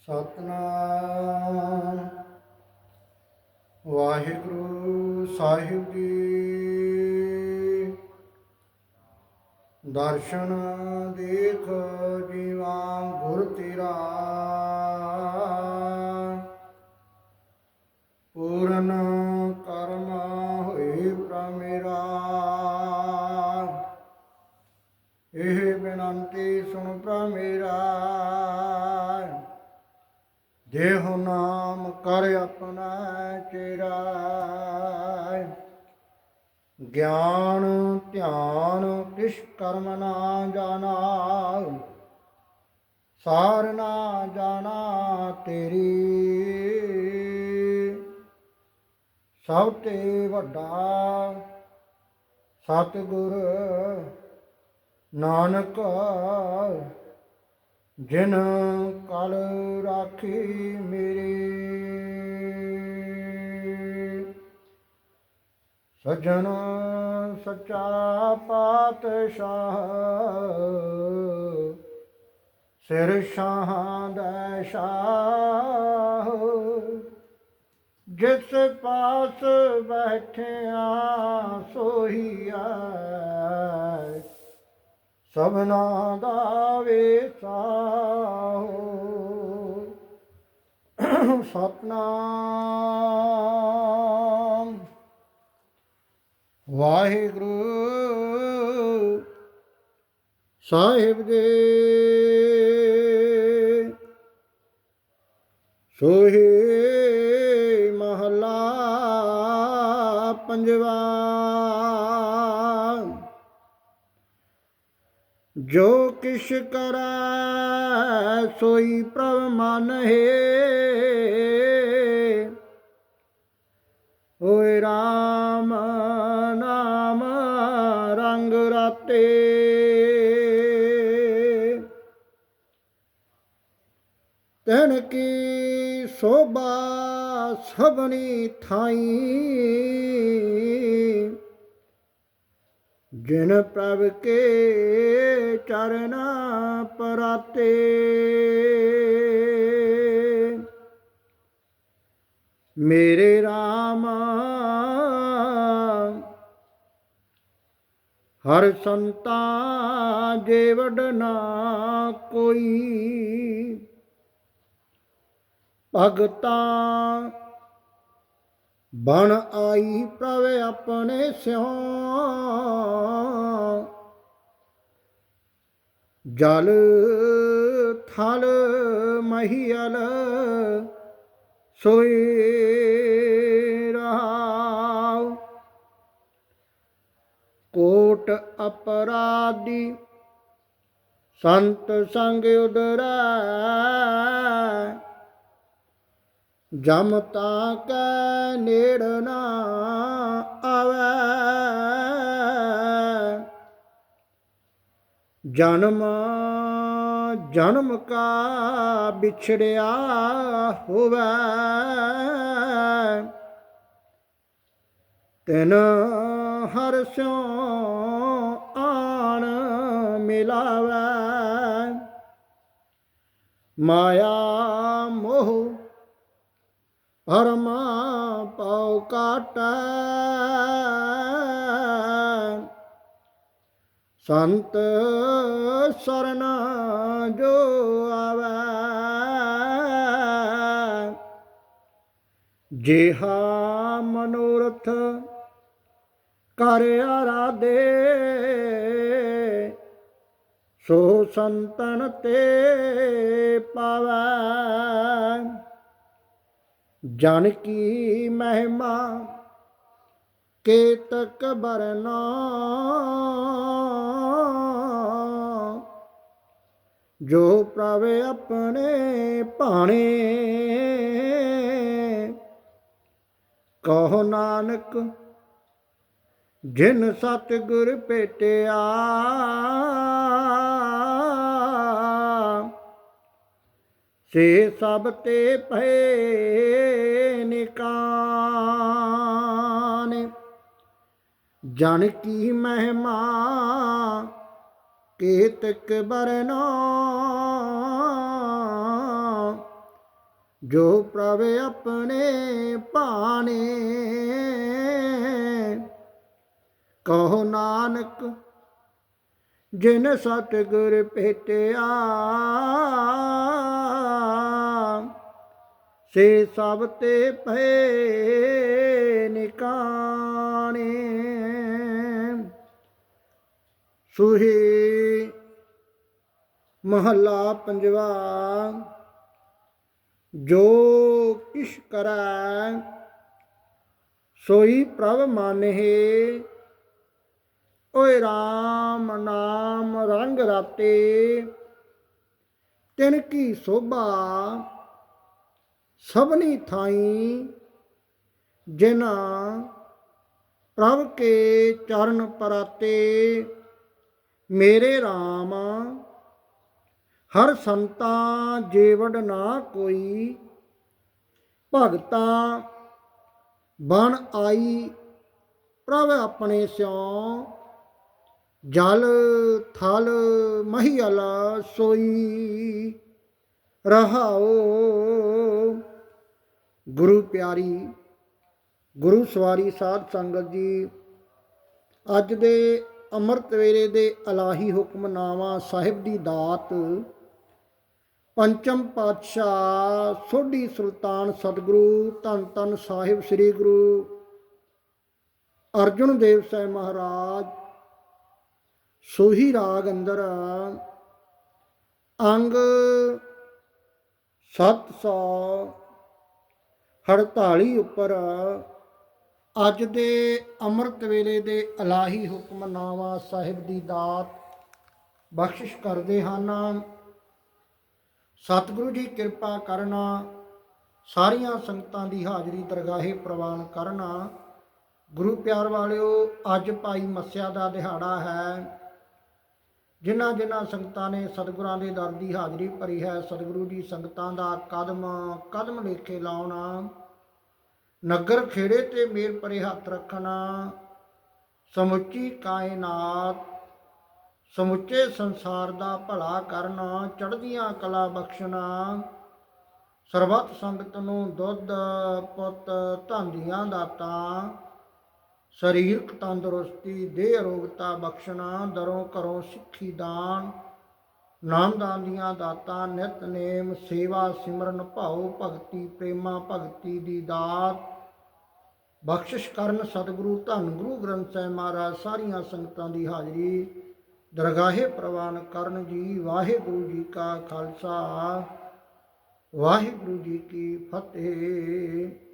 ਸਤਨਾਮ। ਵਾਹਿਗੁਰੂ ਸਾਹਿਬ ਜੀ। ਦਰਸ਼ਨ ਦੇਖ ਜੀਵਾਂ। ਦੇਹੁ ਨਾਮ ਕਰ ਆਪਣਾ ਚੇਰਾ ਗਿਆਨ, ਧਿਆਨ, ਕਿਛ ਕਰਮ ਨਾ ਜਾਣਾ ਸਾਰ ਨਾ ਜਾਣਾ ਤੇਰੀ। ਸਭ ਤੇ ਵੱਡਾ ਸਤਿਗੁਰ ਨਾਨਕ ਜਿਨ ਕਲ ਰਾਖੀ ਮੇਰੀ। ਸਜਣ ਸੱਚਾ ਪਾਤਸ਼ਾਹ, ਸਿਰ ਸ਼ਾਹਾਂ ਦਾ ਸ਼ਾਹ। ਜਿਸ ਪਾਸ ਬੈਠਿਆ ਸੋਹੀਆ ਸਭਨਾ ਦਾ ਵੇਸਾਹੋ ਸਤਨਾਮ। ਵਾਹਿਗੁਰੂ ਸਾਹਿਬ ਦੇ ਸੋਹੀ ਮਹਲਾ ਪੰਜਵਾ ਜੋ ਕਿਛ ਕਰੈ ਸੋਈ ਪ੍ਰਭ ਮਨ ਹੈ। ਓਏ RAM ਨਾਮ ਰੰਗ ਰਾਤੇ। ਤਨ ਕੀ ਸੋਭਾ ਸਭਨੀ ਥਾਈ। ਜਿਨ ਪ੍ਰਭ ਕੇ ਚਰਨਾ ਪਰਾਤੇ। ਮੇਰੇ RAM ਹਰ ਸੰਤਾ ਜੇ ਵਡਨਾ ਕੋਈ ਭਗਤਾਂ ਬਣ ਆਈ ਪ੍ਰਭ ਆਪਣੇ ਸਿਉ। ਜਲ ਥਲ ਮਹੀਲ ਸੋਈ ਰਹਾਉ। ਕੋਟ ਅਪਰਾਧੀ ਸੰਤ ਸੰਗ ਉਦਰੈ। ਜਮ ਤਾਂ ਕੈ ਨੇੜ ਨਾ ਆਵੈ। ਜਨਮ ਜਨਮ ਕਾ ਵਿਛੜਿਆ ਹੋਵੇ। ਤੈਨ ਹਰ ਸਿਉ ਆਣ ਮਿਲਾਵੈ। ਮਾਇਆ ਮੋਹ ਹਰਮਾ ਪਉ ਕਾਟੈ। ਸੰਤ ਸਰਨ ਜੋ ਆਵੈ। ਜਿਹਾ ਮਨੋਰਥ ਕਰ ਆਰਾਦੇ ਸੋ ਸੰਤਨ ਤੇ ਪਾਵੈ। ਜਨ ਕੀ ਮਹਿਮਾ ਕੇਤਕ ਬਰਨਾ ਜੋ ਪ੍ਰਭ ਆਪਣੇ ਭਾਣੇ ਕਹੋ ਨਾਨਕ ਜਿਨ ਸਤਿਗੁਰ ਭੇਟਿਆ ਸੇ ਸਭ ਤੇ ਭਏ ਨਿਕਾਨ ਜਨ ਕੀ ਮਹਿਮਾ ਕੇਤਕ ਬਰਨਾ ਜੋ ਪ੍ਰਭ ਆਪਣੇ ਭਾਣੇ। ਕਹੋ ਨਾਨਕ, ਜਿਨ ਸਤਿਗੁਰ ਭੇਟਿਆ। ਸੇ ਸਭ ਤੇ ਭਏ ਨਿਕਾਣੇ। ਸੁਹੀ ਮਹੱਲਾ ਪੰਜਵਾ, ਜੋ ਕਿਛ ਕਰੈ, ਸੋਈ ਪ੍ਰਭ ਮਾਨਹਿ। ਓਏ RAM ਨਾਮ ਰੰਗ ਰਾਤੇ, ਤਿਨ ਕੀ ਸੋਭਾ ਸਭਨੀ ਥਾਈ ਜਿਨਾ ਪ੍ਰਭ ਕੇ ਚਰਨ ਪਰਾਤੇ, ਮੇਰੇ RAM ਹਰ ਸੰਤਾ ਜੀਵੜ ਨਾ ਕੋਈ ਭਗਤਾ ਬਣ ਆਈ, ਪ੍ਰਭ ਆਪਣੇ ਸਿਉ ਜਲ ਥਲ ਮਹੀਲ ਸੋਈ ਰਹਾਓ। ਗੁਰੂ ਪਿਆਰੀ, ਗੁਰੂ ਸਵਾਰੀ ਸਾਧ ਸੰਗਤ ਜੀ, ਅੱਜ ਦੇ ਅੰਮ੍ਰਿਤ ਵੇਲੇ ਦੇ ਅਲਾਹੀ ਹੁਕਮਨਾਮਾ ਸਾਹਿਬ ਦੀ ਦਾਤ, ਪੰਚਮ ਪਾਤਸ਼ਾਹ ਸੋਢੀ ਸੁਲਤਾਨ ਸਤਿਗੁਰੂ ਧੰਨ ਧੰਨ ਸਾਹਿਬ ਸ੍ਰੀ ਗੁਰੂ ਅਰਜੁਨ ਦੇਵ ਸਾਹਿਬ ਮਹਾਰਾਜ, ਸੋਹੀ ਰਾਗ ਅੰਦਰ ਅੰਗ 748 ਉੱਪਰ ਅੱਜ ਦੇ ਅੰਮ੍ਰਿਤ ਵੇਲੇ ਦੇ ਅਲਾਹੀ ਹੁਕਮਨਾਮਾ ਸਾਹਿਬ ਦੀ ਦਾਤ ਬਖਸ਼ਿਸ਼ ਕਰਦੇ ਹਨ। ਸਤਿਗੁਰੂ ਜੀ ਕਿਰਪਾ ਕਰਨਾ, ਸਾਰੀਆਂ ਸੰਗਤਾਂ ਦੀ ਹਾਜ਼ਰੀ ਦਰਗਾਹੇ ਪ੍ਰਵਾਨ ਕਰਨਾ। ਗੁਰੂ ਪਿਆਰ ਵਾਲਿਓ, ਅੱਜ ਭਾਈ ਮੱਸਿਆ ਦਾ ਦਿਹਾੜਾ ਹੈ। ਜਿਨ੍ਹਾਂ ਜਿਨ੍ਹਾਂ ਸੰਗਤਾਂ ਨੇ ਸਤਿਗੁਰਾਂ ਦੇ ਦਰ ਦੀ ਹਾਜ਼ਰੀ ਭਰੀ ਹੈ, ਸਤਿਗੁਰੂ ਦੀ ਸੰਗਤਾਂ ਦਾ ਕਦਮ ਕਦਮ ਲੇਖੇ ਲਾਉਣਾ। ਨਗਰ ਖੇੜੇ ਤੇ ਮੇਰ ਪਰੇ ਹੱਥ ਰੱਖਣਾ, ਸਮੁੱਚੀ ਕਾਇਨਾਤ, ਸਮੁੱਚੇ ਸੰਸਾਰ ਦਾ ਭਲਾ ਕਰਨਾ, ਚੜ੍ਹਦੀਆਂ ਕਲਾ ਬਖਸ਼ਣਾ, ਸਰਬੱਤ ਸੰਗਤ ਨੂੰ ਦੁੱਧ, ਪੁੱਤ, ਧੰਦੀਆਂ ਦਾਤਾਂ ਸਰੀਰਕ ਤੰਦਰੁਸਤੀ, ਦੇਹ ਅਰੋਗਤਾ ਬਖਸ਼ਣਾ, ਦਰੋਂ ਘਰੋਂ ਸਿੱਖੀ ਦਾਨ, ਨਾਮ ਦਾਨ ਦੀਆਂ ਦਾਤਾਂ ਨਿਤਨੇਮ ਸੇਵਾ ਸਿਮਰਨ, ਭਾਉ ਭਗਤੀ, ਪ੍ਰੇਮਾ ਭਗਤੀ ਦੀ ਦਾਤ ਬਖਸ਼ਿਸ਼ ਕਰਨ ਸਤਿਗੁਰੂ, ਧੰਨ ਗੁਰੂ ਗ੍ਰੰਥ ਸਾਹਿਬ ਮਹਾਰਾਜ, ਸਾਰੀਆਂ ਸੰਗਤਾਂ ਦੀ ਹਾਜ਼ਰੀ। ਦਰਗਾਹੇ ਪ੍ਰਵਾਨ ਕਰਨ ਜੀ ਵਾਹਿਗੁਰੂ ਜੀ ਕਾ ਖਾਲਸਾ। ਵਾਹਿਗੁਰੂ ਜੀ ਕੀ ਫਤਿਹ।